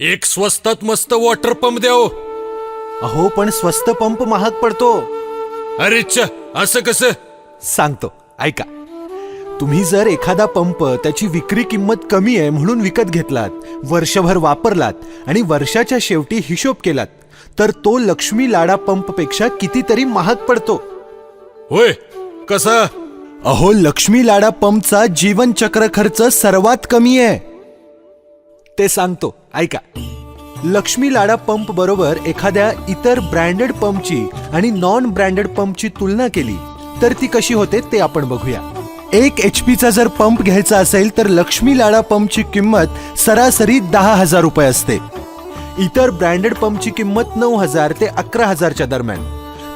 एक स्वस्तात मस्त वॉटर पंप द्या हो. अहो पण स्वस्त पंप महाग पडतो. अरे च असं कसं? सांगतो ऐका. तुम्ही जर एखादा पंप त्याची विक्री किंमत कमी आहे म्हणून विकत घेतलात वर्षभर वापरलात आणि वर्षाच्या शेवटी हिशोब केलात तर तो लक्ष्मी लाडा पंपपेक्षा कितीतरी महाग पडतो. होय कसा? अहो लक्ष्मी लाडा पंपचा जीवन चक्र खर्च सर्वात कमी आहे. ते सांगतो. ऐका. लक्ष्मी लाडा पंप बरोबर एखाद्या इतर ब्रँडेड पंपची आणि नॉन ब्रँडेड पंपची तुलना केली तर ती कशी होते ते आपण बघूया. एक एच पीचा जर पंप घ्यायचा असेल तर लक्ष्मी लाडा पंपची किंमत सरासरी दहा हजार रुपये असते. इतर ब्रँडेड पंपची किंमत नऊ हजार ते अकरा हजारच्या दरम्यान.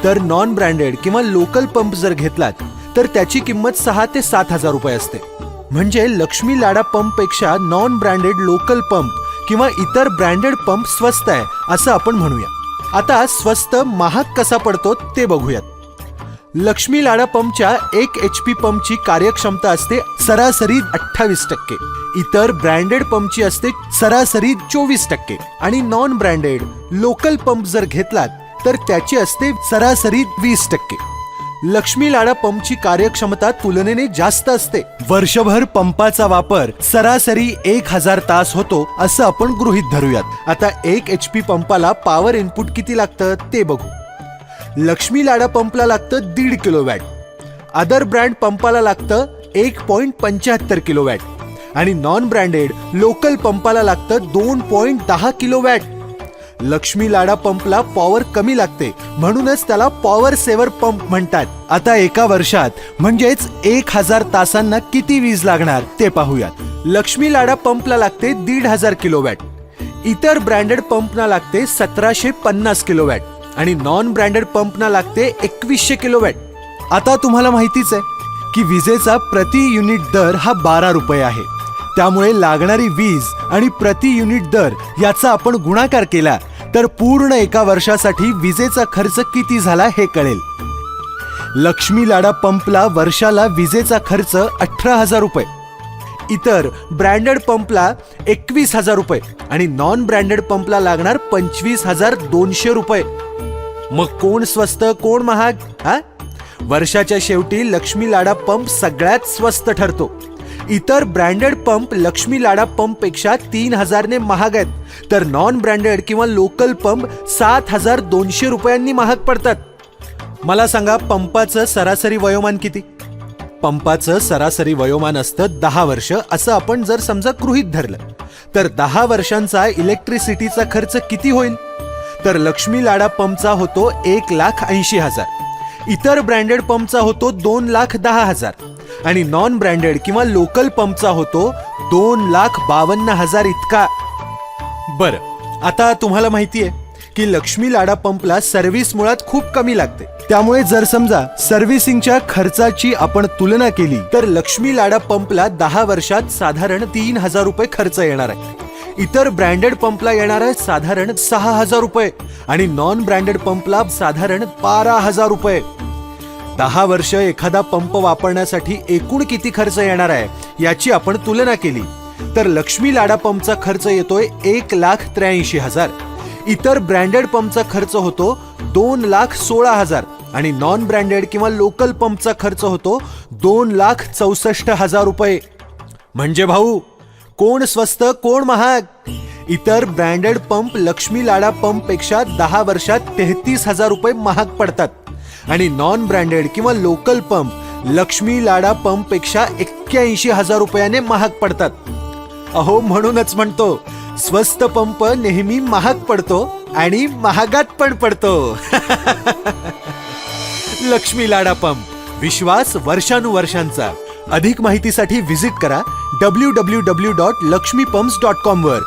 तर नॉन ब्रँडेड किंवा लोकल पंप जर घेतलात तर त्याची किंमत सहा ते सात हजार रुपये असते. म्हणजे लक्ष्मी लाडा पंपपेक्षा नॉन ब्रँडेड लोकल पंप किंवा इतर ब्रँडेड पंप स्वस्त आहे असं आपण म्हणूया. आता स्वस्त महाग कसा पडतो ते बघूयात. लक्ष्मी लाडा पंपच्या एक एच पी पंपची कार्यक्षमता असते सरासरी अठ्ठावीस टक्के. इतर ब्रँडेड पंपची असते सरासरी चोवीस टक्के. आणि नॉन ब्रँडेड लोकल पंप जर घेतलात तर त्याची असते सरासरी वीस टक्के. लक्ष्मी लाडा पंपची कार्यक्षमता तुलनेने जास्त असते. वर्षभर पंपाचा वापर सरासरी एक हजार तास होतो असं आपण गृहित धरूयात. आता एक एच पी पंपाला पॉवर इनपुट किती लागतं ते बघू. लक्ष्मी लाडा पंपला लागतं दीड किलो वॅट अदर ब्रँड पंपाला लागतं एक पॉईंट पंच्याहत्तर किलो वॅट आणि नॉन ब्रँडेड लोकल पंपाला लागतं दोन पॉईंट दहा किलो वॅट लक्ष्मी लाडा पंपला पॉवर कमी लागते. म्हणूनच त्याला पॉवर सेवर पंप म्हणतात. आता एका वर्षात म्हणजेच एक हजार तासांना किती वीज लागणार ते पाहूयात. लक्ष्मी लाडा पंपला लागते दीड हजार किलो वॅट इतर ब्रँडेड पंपना लागते सतराशे पन्नास किलो वॅट आणि नॉन ब्रँडेड पंपना लागते एकवीसशे किलो वॅट आता तुम्हाला माहितीच आहे की विजेचा प्रति युनिट दर हा बारा रुपये आहे. त्यामुळे लागणारी वीज आणि प्रति युनिट दर याचा आपण गुणाकार केला तर पूर्ण एका वर्षासाठी विजेचा खर्च किती झाला हे कळेल. लक्ष्मी लाडा पंपला वर्षाला विजेचा खर्च अठरा हजार रुपये. इतर ब्रँडेड पंपला एकवीस हजार रुपये आणि नॉन ब्रँडेड पंपला लागणार पंचवीस हजार दोनशे रुपये. मग कोण स्वस्त कोण महाग हा? वर्षाच्या शेवटी लक्ष्मी लाडा पंप सगळ्यात स्वस्त ठरतो. इतर ब्रँडेड पंप लक्ष्मी लाडा पंपपेक्षा तीन हजारने महाग आहेत. तर नॉन ब्रँडेड किंवा लोकल पंप सात हजार दोनशे रुपयांनी महाग पडतात. मला सांगा पंपाचं सरासरी वयोमान किती? पंपाचं सरासरी वयोमान असतं दहा वर्ष असं आपण जर समजा गृहीत धरलं तर दहा वर्षांचा इलेक्ट्रिसिटीचा खर्च किती होईल? तर लक्ष्मी लाडा पंपचा होतो एक लाख ऐंशी हजार. इतर ब्रँडेड पंपचा होतो दोन लाख दहा हजार. आणि नॉन ब्रँडेड किंवा लोकल पंपचा होतो दोन लाख बावन्न हजार इतका. बरं आता तुम्हाला माहिती आहे की लक्ष्मी लाडा पंपला सर्व्हिस मुळात खूप कमी लागते. त्यामुळे जर समजा सर्व्हिसिंगच्या खर्चाची आपण तुलना केली तर लक्ष्मी लाडा पंपला दहा वर्षात साधारण तीन हजार रुपये खर्च येणार आहे. इतर ब्रँडेड पंपला येणार आहे साधारण सहा हजार रुपये आणि नॉन ब्रँडेड पंपला साधारण बारा हजार रुपये. दहा वर्ष एखादा पंप वापरण्यासाठी एकूण किती खर्च येणार आहे याची आपण तुलना केली. तर लक्ष्मी लाडा पंपचा खर्च येतोय एक लाख त्र्याऐंशी हजार. इतर ब्रँडेड पंपचा खर्च होतो दोन लाख सोळा हजार आणि नॉन ब्रँडेड किंवा लोकल पंपचा खर्च होतो दोन लाख चौसष्ट हजार रुपये. म्हणजे भाऊ कोण स्वस्त कोण महाग? इतर ब्रँडेड पंप लक्ष्मी लाडा पंपपेक्षा दहा वर्षात तेहतीस हजार रुपये महाग पडतात. आणि नॉन ब्रँडेड किंवा लोकल पंप लक्ष्मी लाडा पंपपेक्षा एक्क्याऐंशी हजार रुपयाने महाग पडतात. अहो म्हणूनच म्हणतो स्वस्त पंप नेहमी महाग पडतो आणि महागात पण पडतो. लक्ष्मी लाडा पंप विश्वास वर्षानुवर्षांचा. अधिक माहितीसाठी व्हिजिट करा W W W dot Laxmi pumps dot com वर.